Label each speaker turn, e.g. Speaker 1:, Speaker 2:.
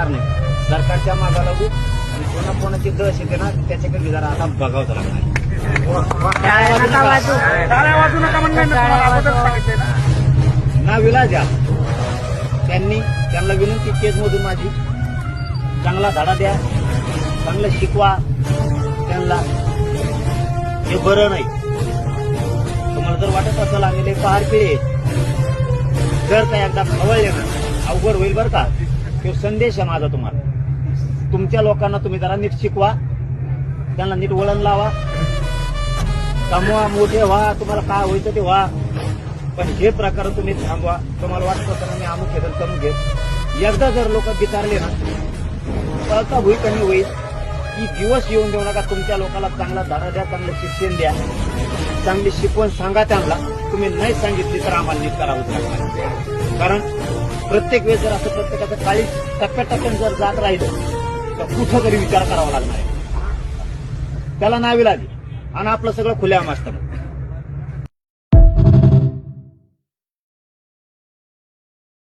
Speaker 1: करणार नाही. सरकारच्या मागा लागू आणि कोणा कोणाची दश येते ना त्याच्याकडे जरा आता बघावं लागणार
Speaker 2: ना तुम्हाला अगोदर सांगितलंय ना.
Speaker 1: ना विलाज या त्यांनी त्यांना विनंती केजमधून माझी. चांगला धडा द्या. चांगलं शिकवा. त्यांना हे बरं नाही. तुम्हाला जर वाटत असेल आम्ही लय पहार पिळे जर का एकदा खवळले ना अवघड होईल बरं का? तो संदेश आहे माझा तुम्हाला. तुमच्या लोकांना तुम्ही जरा नीट शिकवा. त्यांना नीट वळण लावा. कमवा मोठे व्हा. तुम्हाला काय व्हायचं ते व्हा. पण हे प्रकार तुम्ही थांबवा. तुम्हाला वाटतं तर मी अमुक हे करून घेत एकदा जर लोक बिचारले ना पळता होई कमी होईल की दिवस येऊन देऊ नका. तुमच्या लोकांना चांगला धडा द्या चांगलं शिक्षण द्या. चांगली शिकवण सांगा त्यांना. तुम्ही नाही सांगितली तर आम्हाला नीट करावं लागणार. कारण प्रत्येक वेळेस जर असं प्रत्येकाचं काळी टप्प्याटप्प्याने जर जात राहिलं तर कुठं तरी विचार करावा लागणार आहे. त्याला नावी लागली आणि आपलं सगळं खुल्या असतं